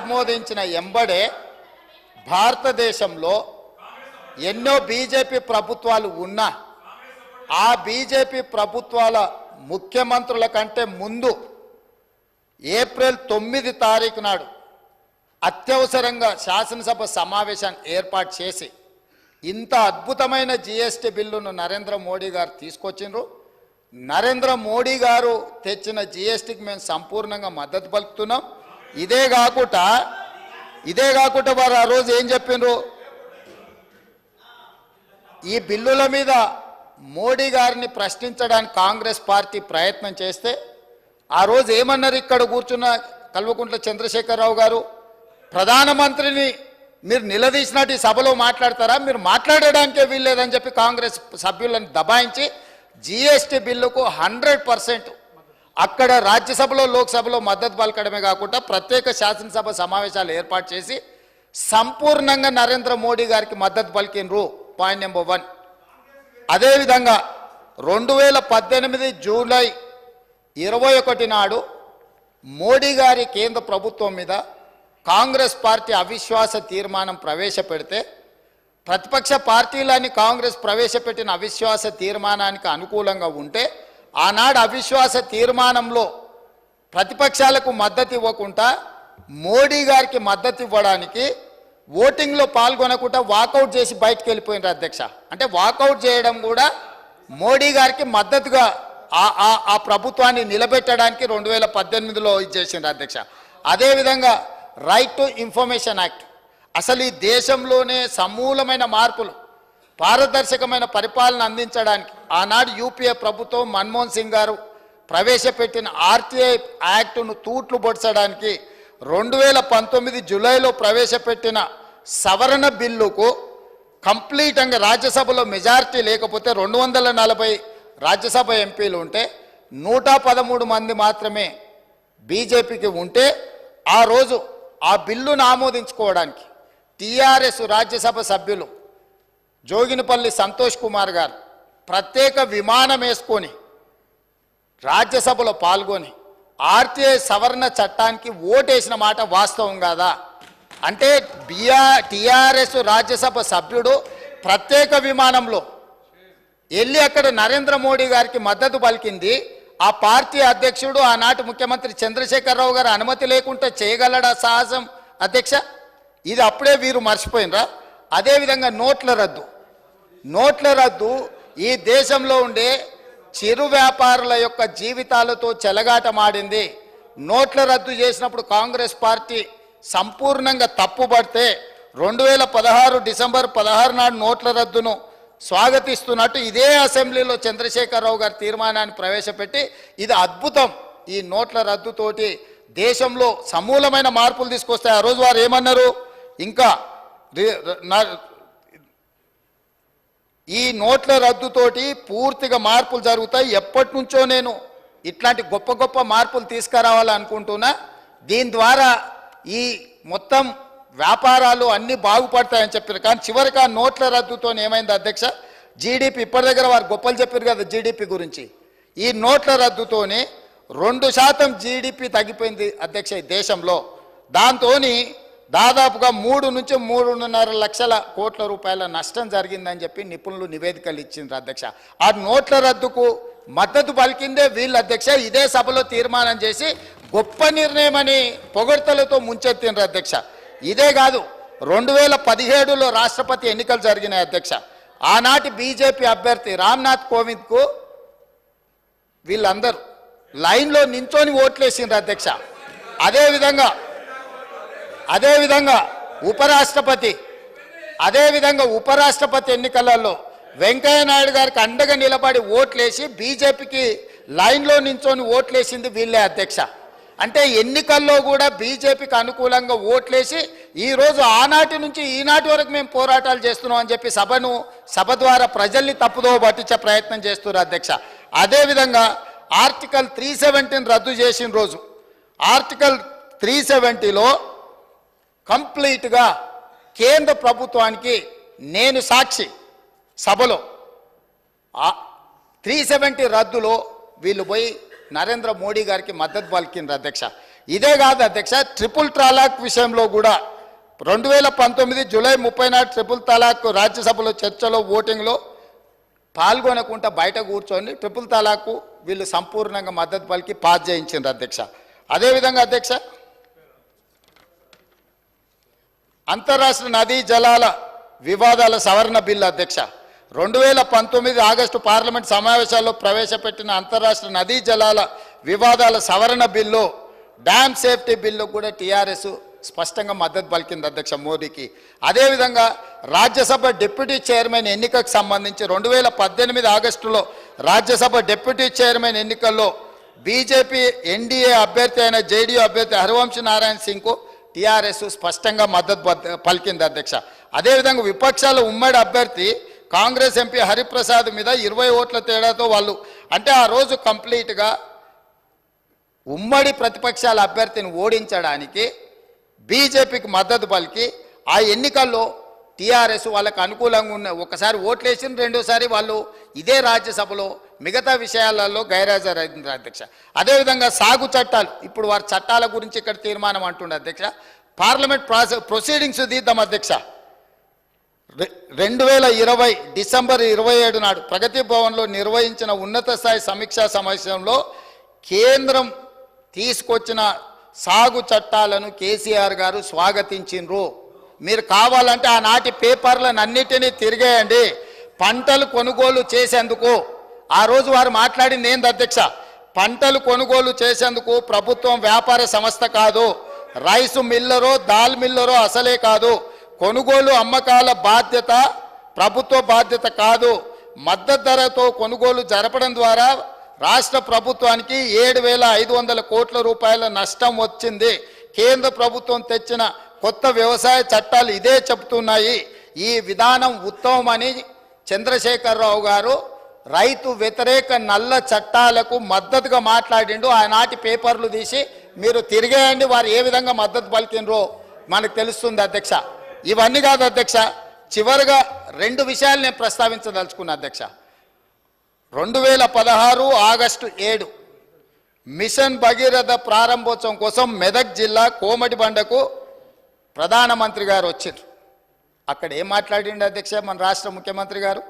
ఆమోదించిన ఎంబడే భారతదేశంలో ఎన్నో బీజేపీ ప్రభుత్వాలు ఉన్నా ఆ బీజేపీ ప్రభుత్వాల ముఖ్యమంత్రుల కంటే ముందు ఏప్రిల్ తొమ్మిది తారీఖు నాడు అత్యవసరంగా శాసనసభ సమావేశాన్ని ఏర్పాటు చేసి ఇంత అద్భుతమైన జిఎస్టీ బిల్లును నరేంద్ర మోడీ గారు తీసుకొచ్చిండ్రు. నరేంద్ర మోడీ గారు తెచ్చిన జిఎస్టీకి మేము సంపూర్ణంగా మద్దతు పలుకుతున్నాం. ఇదే కాకుండా ఇదే కాకుండా వారు ఆ రోజు ఏం చెప్పిండ్రు? ఈ బిల్లుల మీద మోడీ గారిని ప్రశ్నించడానికి కాంగ్రెస్ పార్టీ ప్రయత్నం చేస్తే ఆ రోజు ఏమన్నారు ఇక్కడ కూర్చున్న కల్వకుంట్ల చంద్రశేఖరరావు గారు? ప్రధానమంత్రిని మీరు నిలదీసినట్టు ఈ సభలో మాట్లాడతారా? మీరు మాట్లాడడానికే వీల్లేదని చెప్పి కాంగ్రెస్ సభ్యులను దబాయించి జిఎస్టీ బిల్లుకు హండ్రెడ్ పర్సెంట్ అక్కడ రాజ్యసభలో లోక్సభలో మద్దతు పలకడమే కాకుండా ప్రత్యేక శాసనసభ సమావేశాలు ఏర్పాటు చేసి సంపూర్ణంగా నరేంద్ర మోడీ గారికి మద్దతు పలికినరు పాయింట్ నెంబర్ వన్ అదేవిధంగా రెండు వేల పద్దెనిమిది జూలై ఇరవై ఒకటి నాడు మోడీ గారి కేంద్ర ప్రభుత్వం మీద కాంగ్రెస్ పార్టీ అవిశ్వాస తీర్మానం ప్రవేశపెడితే ప్రతిపక్ష పార్టీలని కాంగ్రెస్ ప్రవేశపెట్టిన అవిశ్వాస తీర్మానానికి అనుకూలంగా ఉంటే ఆనాడు అవిశ్వాస తీర్మానంలో ప్రతిపక్షాలకు మద్దతు ఇవ్వకుండా మోడీ గారికి మద్దతు ఇవ్వడానికి ఓటింగ్లో పాల్గొనకుండా వాకౌట్ చేసి బయటకు వెళ్ళిపోయినారు అధ్యక్ష. అంటే వాకౌట్ చేయడం కూడా మోడీ గారికి మద్దతుగా ఆ ఆ- ఆ ప్రభుత్వాన్ని నిలబెట్టడానికి రెండు వేల పద్దెనిమిదిలో ఇచ్చేసింది అధ్యక్ష. అదేవిధంగా రైట్ టు ఇన్ఫర్మేషన్ యాక్ట్ అసలు ఈ దేశంలోనే సమూలమైన మార్పులు. పారదర్శకమైన పరిపాలన అందించడానికి ఆనాడు యూపీఏ ప్రభుత్వం మన్మోహన్ సింగ్ గారు ప్రవేశపెట్టిన ఆర్టీఐ యాక్టును తూట్లు పొడ్చడానికి రెండు వేల పంతొమ్మిది జూలైలో ప్రవేశపెట్టిన సవరణ బిల్లుకు కంప్లీట్గా రాజ్యసభలో మెజారిటీ లేకపోతే రెండు వందల నలభై రాజ్యసభ ఎంపీలు ఉంటే నూట పదమూడు మంది మాత్రమే బీజేపీకి ఉంటే ఆ రోజు ఆ బిల్లును ఆమోదించుకోవడానికి టీఆర్ఎస్ రాజ్యసభ సభ్యులు జోగినపల్లి సంతోష్ కుమార్ గారు ప్రత్యేక విమానం వేసుకొని రాజ్యసభలో పాల్గొని ఆర్టీఐ సవరణ చట్టానికి ఓటేసిన మాట వాస్తవం కాదా? అంటే బిఆర్ టిఆర్ఎస్ రాజ్యసభ సభ్యుడు ప్రత్యేక విమానంలో వెళ్ళి అక్కడ నరేంద్ర మోడీ గారికి మద్దతు పలికింది. ఆ పార్టీ అధ్యక్షుడు ఆనాటి ముఖ్యమంత్రి చంద్రశేఖరరావు గారు అనుమతి లేకుండా చేయగలడా సాహసం? అధ్యక్ష ఇది అప్పుడే వీరు మర్చిపోయినరా? అదేవిధంగా నోట్ల రద్దు. నోట్ల రద్దు ఈ దేశంలో ఉండే చిరు వ్యాపారుల యొక్క జీవితాలతో చెలగాటమాడింది. నోట్ల రద్దు చేసినప్పుడు కాంగ్రెస్ పార్టీ సంపూర్ణంగా తప్పుపడితే రెండు వేల పదహారు డిసెంబర్ పదహారు నాడు నోట్ల రద్దును స్వాగతిస్తున్నట్టు ఇదే అసెంబ్లీలో చంద్రశేఖరరావు గారి తీర్మానాన్ని ప్రవేశపెట్టి ఇది అద్భుతం. ఈ నోట్ల రద్దుతోటి దేశంలో సమూలమైన మార్పులు తీసుకొస్తాయి. ఆ రోజు వారు ఏమన్నారు? ఇంకా ఈ నోట్ల రద్దుతోటి పూర్తిగా మార్పులు జరుగుతాయి. ఎప్పటి నుంచో నేను ఇట్లాంటి గొప్ప గొప్ప మార్పులు తీసుకురావాలనుకుంటున్నా దీని ద్వారా ఈ మొత్తం వ్యాపారాలు అన్నీ బాగుపడతాయని చెప్పారు. కానీ చివరికి ఆ నోట్ల రద్దుతో ఏమైంది అధ్యక్ష? జీడిపి ఇప్పటి దగ్గర వారు గొప్పలు చెప్పారు కదా జీడిపి గురించి. ఈ నోట్ల రద్దుతోని రెండు శాతం జీడిపి తగ్గిపోయింది అధ్యక్ష ఈ దేశంలో. దాంతోని దాదాపుగా మూడు నుంచి మూడున్నర లక్షల కోట్ల రూపాయల నష్టం జరిగిందని చెప్పి నిపుణులు నివేదికలు ఇచ్చిండ్రు అధ్యక్ష. ఆ నోట్ల రద్దుకు మద్దతు పలికిందే వీళ్ళ అధ్యక్ష. ఇదే సభలో తీర్మానం చేసి గొప్ప నిర్ణయం అని పొగడ్తలతో ముంచెత్తిండ్రు అధ్యక్ష. ఇదే కాదు రెండు వేల పదిహేడులో రాష్ట్రపతి ఎన్నికలు జరిగినాయి అధ్యక్ష. ఆనాటి బీజేపీ అభ్యర్థి రామ్నాథ్ కోవింద్కు వీళ్ళందరూ లైన్లో నించోని ఓట్లేసిండ్రు అధ్యక్ష. అదేవిధంగా అదేవిధంగా ఉపరాష్ట్రపతి అదేవిధంగా ఉపరాష్ట్రపతి ఎన్నికలలో వెంకయ్య నాయుడు గారికి అండగా నిలబడి ఓట్లేసి బీజేపీకి లైన్లో నించొని ఓట్లేసింది వీళ్ళే అధ్యక్ష. అంటే ఎన్నికల్లో కూడా బీజేపీకి అనుకూలంగా ఓట్లేసి ఈరోజు ఆనాటి నుంచి ఈనాటి వరకు మేము పోరాటాలు చేస్తున్నాం అని చెప్పి సభను సభ ద్వారా ప్రజల్ని తప్పుదో పట్టించే ప్రయత్నం చేస్తున్నారు అధ్యక్ష. అదేవిధంగా ఆర్టికల్ త్రీ సెవెంటీని రద్దు చేసిన రోజు ఆర్టికల్ త్రీ సెవెంటీలో కంప్లీట్గా కేంద్ర ప్రభుత్వానికి నేను సాక్షి సభలో. త్రీ సెవెంటీ రద్దులో వీళ్ళు పోయి నరేంద్ర మోడీ గారికి మద్దతు పలికింది అధ్యక్ష. ఇదే కాదు అధ్యక్ష ట్రిపుల్ తలాక్ విషయంలో కూడా రెండు వేల పంతొమ్మిది జూలై ముప్పై నాడు ట్రిపుల్ తలాక్ రాజ్యసభలో చర్చలో ఓటింగ్లో పాల్గొనకుండా బయట కూర్చొని ట్రిపుల్ తలాక్కు వీళ్ళు సంపూర్ణంగా మద్దతు పలికి పాస్ చేయించింది అధ్యక్ష. అదేవిధంగా అధ్యక్ష అంతరాష్ట్ర నదీ జలాల వివాదాల సవరణ బిల్లు అధ్యక్ష. రెండు వేల పంతొమ్మిది ఆగస్టు పార్లమెంట్ సమావేశాల్లో ప్రవేశపెట్టిన అంతరాష్ట్ర నదీ జలాల వివాదాల సవరణ బిల్లు డ్యామ్ సేఫ్టీ బిల్లు కూడా టీఆర్ఎస్ స్పష్టంగా మద్దతు పలికింది అధ్యక్ష మోదీకి. అదేవిధంగా రాజ్యసభ డిప్యూటీ చైర్మన్ ఎన్నికకు సంబంధించి రెండు వేల పద్దెనిమిది ఆగస్టులో రాజ్యసభ డిప్యూటీ చైర్మన్ ఎన్నికల్లో బీజేపీ ఎన్డీఏ అభ్యర్థి అయిన జేడీయూ అభ్యర్థి హరివంశ్ నారాయణ సింగ్కు టీఆర్ఎస్ స్పష్టంగా మద్దతు పలికింది అధ్యక్ష. అదేవిధంగా విపక్షాల ఉమ్మడి అభ్యర్థి కాంగ్రెస్ ఎంపీ హరిప్రసాద్ మీద ఇరవై ఓట్ల తేడాతో వాళ్ళు అంటే ఆ రోజు కంప్లీట్గా ఉమ్మడి ప్రతిపక్షాల అభ్యర్థిని ఓడించడానికి బీజేపీకి మద్దతు పలికి ఆ ఎన్నికల్లో టీఆర్ఎస్ వాళ్ళకు అనుకూలంగా ఉన్న ఒకసారి ఓట్లేసిన రెండోసారి వాళ్ళు ఇదే రాజ్యసభలో మిగతా విషయాలలో గైరాజరైంది అధ్యక్ష. అదేవిధంగా సాగు చట్టాలు ఇప్పుడు వారి చట్టాల గురించి ఇక్కడ తీర్మానం అంటుండే అధ్యక్ష. పార్లమెంట్ ప్రాసెస్ ప్రొసీడింగ్స్ తీద్దాం అధ్యక్ష. రె- రెండు వేల ఇరవై డిసెంబర్ ఇరవై ఏడు నాడు ప్రగతి భవన్లో నిర్వహించిన ఉన్నత స్థాయి సమీక్షా సమావేశంలో కేంద్రం తీసుకొచ్చిన సాగు చట్టాలను కేసీఆర్ గారు స్వాగతించిండ్రు. మీరు కావాలంటే ఆనాటి పేపర్లను అన్నిటినీ తిరిగేయండి. పంటలు కొనుగోలు చేసేందుకు ఆ రోజు వారు మాట్లాడింది ఏంది అధ్యక్ష? పంటలు కొనుగోలు చేసేందుకు ప్రభుత్వం వ్యాపార సంస్థ కాదు. రైసు మిల్లరో దాల్ మిల్లరో అసలే కాదు. కొనుగోలు అమ్మకాల బాధ్యత ప్రభుత్వ బాధ్యత కాదు. మద్దతు ధరతో కొనుగోలు జరపడం ద్వారా రాష్ట్ర ప్రభుత్వానికి ఏడు వేల ఐదు వందల కోట్ల రూపాయల నష్టం వచ్చింది. కేంద్ర ప్రభుత్వం తెచ్చిన కొత్త వ్యవసాయ చట్టాలు ఇదే చెబుతున్నాయి. ఈ విధానం ఉత్తమమని చంద్రశేఖరరావు గారు రైతు వ్యతిరేక నల్ల చట్టాలకు మద్దతుగా మాట్లాడిండు. ఆనాటి పేపర్లు తీసి మీరు తిరిగేయండి వారు ఏ విధంగా మద్దతు పలికినరో మనకు తెలుస్తుంది అధ్యక్ష. ఇవన్నీ కాదు అధ్యక్ష చివరిగా రెండు విషయాలు నేను ప్రస్తావించదలుచుకున్నా అధ్యక్ష. రెండు వేల పదహారు ఆగస్టు ఏడు మిషన్ భగీరథ ప్రారంభోత్సవం కోసం మెదక్ జిల్లా కోమటి బండకు ప్రధానమంత్రి గారు వచ్చారు అక్కడ ఏం మాట్లాడిండు అధ్యక్ష మన రాష్ట్ర ముఖ్యమంత్రి గారు?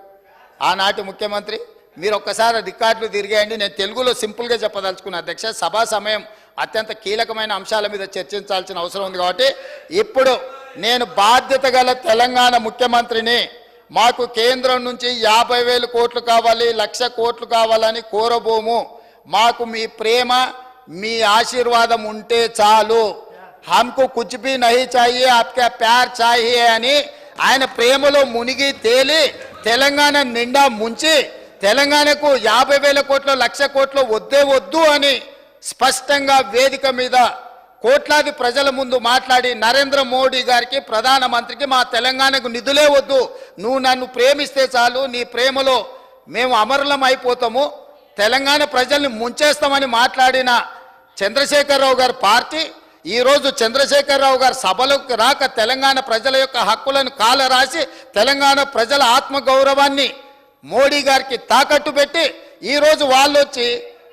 ఆనాటి ముఖ్యమంత్రి మీరు ఒక్కసారి రికార్డులు తిరిగేయండి. నేను తెలుగులో సింపుల్గా చెప్పదలుచుకున్న అధ్యక్ష సభా సమయం అత్యంత కీలకమైన అంశాల మీద చర్చించాల్సిన అవసరం ఉంది కాబట్టి ఇప్పుడు నేను బాధ్యత గల తెలంగాణ ముఖ్యమంత్రిని మాకు కేంద్రం నుంచి యాభై వేలు కోట్లు కావాలి లక్ష కోట్లు కావాలని కోరబోము. మాకు మీ ప్రేమ మీ ఆశీర్వాదం ఉంటే చాలు. హమ్కు కుచ్ భీ నహీ చాహియే ఆప్కా ప్యార్ చాహియే అని ఆయన ప్రేమలో మునిగి తేలి తెలంగాణ నిండా ముంచి తెలంగాణకు యాభై వేల కోట్ల లక్ష కోట్ల వద్దే వద్దు అని స్పష్టంగా వేదిక మీద కోట్లాది ప్రజల ముందు మాట్లాడి నరేంద్ర మోడీ గారికి ప్రధానమంత్రికి మా తెలంగాణకు నిధులే వద్దు. నువ్వు నన్ను ప్రేమిస్తే చాలు నీ ప్రేమలో మేము అమరులం అయిపోతాము. తెలంగాణ ప్రజల్ని ముంచేస్తామని మాట్లాడిన చంద్రశేఖరరావు గారి పార్టీ ఈరోజు చంద్రశేఖరరావు గారు సభలోకి రాక తెలంగాణ ప్రజల యొక్క హక్కులను కాల రాసి తెలంగాణ ప్రజల ఆత్మగౌరవాన్ని మోడీ గారికి తాకట్టు పెట్టి ఈరోజు వాళ్ళు వచ్చి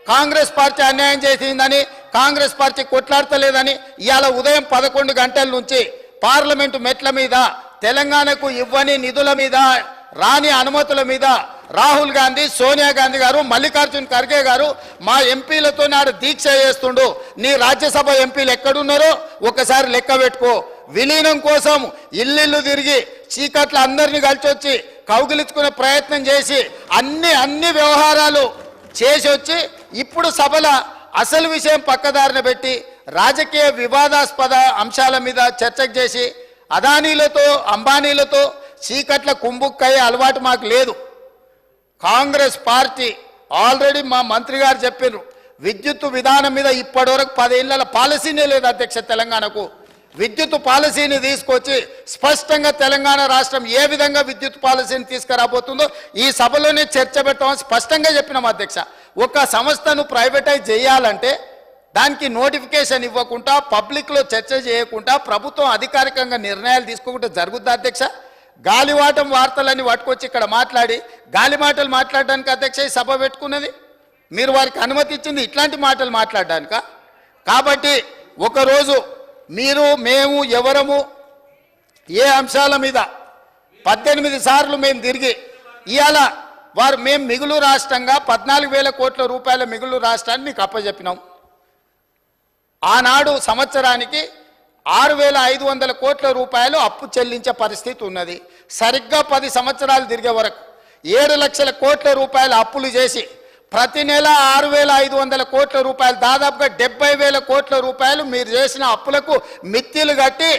కాంగ్రెస్ పార్టీ అన్యాయం చేసిందని కాంగ్రెస్ పార్టీ కొట్లాడతలేదని ఇవాళ ఉదయం పదకొండు గంటల నుంచి పార్లమెంటు మెట్ల మీద తెలంగాణకు ఇవ్వని నిధుల మీద రాని అనుమతుల మీద రాహుల్ గాంధీ సోనియా గాంధీ గారు మల్లికార్జున్ ఖర్గే గారు మా ఎంపీలతో నాడు దీక్ష చేస్తుండు. నీ రాజ్యసభ ఎంపీలు ఎక్కడున్నారో ఒకసారి లెక్క పెట్టుకో. విలీనం కోసం ఇల్లిల్లు తిరిగి చీకట్ల అందరినీ కలిసి వచ్చి కౌగిలించుకునే ప్రయత్నం చేసి అన్ని అన్ని వ్యవహారాలు చేసి వచ్చి ఇప్పుడు సభల అసలు విషయం పక్కదారిన పెట్టి రాజకీయ వివాదాస్పద అంశాల మీద చర్చకు చేసి అదానీలతో అంబానీలతో చీకట్ల కుంభుక్కయ్యే అలవాటు మాకు లేదు. కాంగ్రెస్ పార్టీ ఆల్రెడీ మా మంత్రి గారు చెప్పారు విద్యుత్ విధానం మీద ఇప్పటివరకు పదేళ్ళ పాలసీనే లేదు అధ్యక్ష తెలంగాణకు. విద్యుత్ పాలసీని తీసుకొచ్చి స్పష్టంగా తెలంగాణ రాష్ట్రం ఏ విధంగా విద్యుత్ పాలసీని తీసుకురాబోతుందో ఈ సభలోనే చర్చ పెట్టామని స్పష్టంగా చెప్పినాం అధ్యక్ష. ఒక సంస్థను ప్రైవేటైజ్ చేయాలంటే దానికి నోటిఫికేషన్ ఇవ్వకుండా పబ్లిక్లో చర్చ చేయకుండా ప్రభుత్వం అధికారికంగా నిర్ణయాలు తీసుకోకుండా జరుగుద్దా అధ్యక్ష? గాలివాటం వార్తలన్నీ పట్టుకొచ్చి ఇక్కడ మాట్లాడి గాలి మాటలు మాట్లాడడానికి అధ్యక్ష? సభ పెట్టుకున్నది? మీరు వారికి అనుమతి ఇచ్చింది ఇట్లాంటి మాటలు మాట్లాడడానిక? కాబట్టి ఒకరోజు మీరు మేము ఎవరము ఏ అంశాల మీద పద్దెనిమిది సార్లు మేము తిరిగి ఇవాళ వారు మేము మిగులు రాష్ట్రంగా పద్నాలుగు వేల కోట్ల రూపాయల మిగులు రాష్ట్రాన్ని మీకు అప్పచెప్పినాం ఆనాడు సంవత్సరానికి ఆరు వేల ఐదు వందల కోట్ల రూపాయలు అప్పు చెల్లించే పరిస్థితి ఉన్నది. సరిగ్గా పది సంవత్సరాలు తిరిగే వరకు ఏడు లక్షల కోట్ల రూపాయల అప్పులు చేసి ప్రతి నెల ఆరు వేల ఐదు వందల కోట్ల రూపాయలు దాదాపుగా డెబ్బై వేల కోట్ల రూపాయలు మీరు చేసిన అప్పులకు మిత్తిలు కట్టి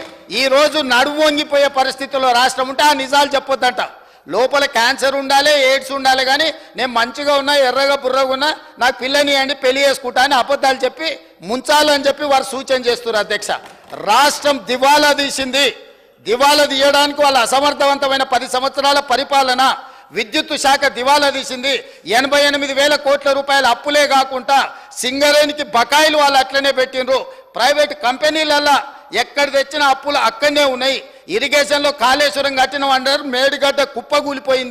ఈరోజు నడువొంగిపోయే నడువు వంగిపోయే పరిస్థితుల్లో రాష్ట్రం ఉంటే ఆ నిజాలు చెప్పొద్దంట. లోపల క్యాన్సర్ ఉండాలి ఎయిడ్స్ ఉండాలి కానీ నేను మంచిగా ఉన్నా ఎర్రగా బుర్రగా ఉన్నా నాకు పిల్లని అండి పెళ్ళి చేసుకుంటా అని అబద్ధాలు చెప్పి ముంచాలని చెప్పి వారు సూచన చేస్తున్నారు అధ్యక్ష. రాష్ట్రం దివాలా తీసింది. దివాలా తీయడానికి వాళ్ళ అసమర్థవంతమైన పది సంవత్సరాల పరిపాలన విద్యుత్ శాఖ దివాలా తీసింది. ఎనభై ఎనిమిది వేల కోట్ల రూపాయల అప్పులే కాకుండా సింగరేణికి బకాయిలు వాళ్ళు అట్లనే పెట్టిండ్రు. ప్రైవేట్ కంపెనీలల్లా ఎక్కడ తెచ్చిన అప్పులు అక్కడనే ఉన్నాయి. ఇరిగేషన్లో కాళేశ్వరం కట్టిన అంటారు మేడిగడ్డ కుప్పగూలిపోయింది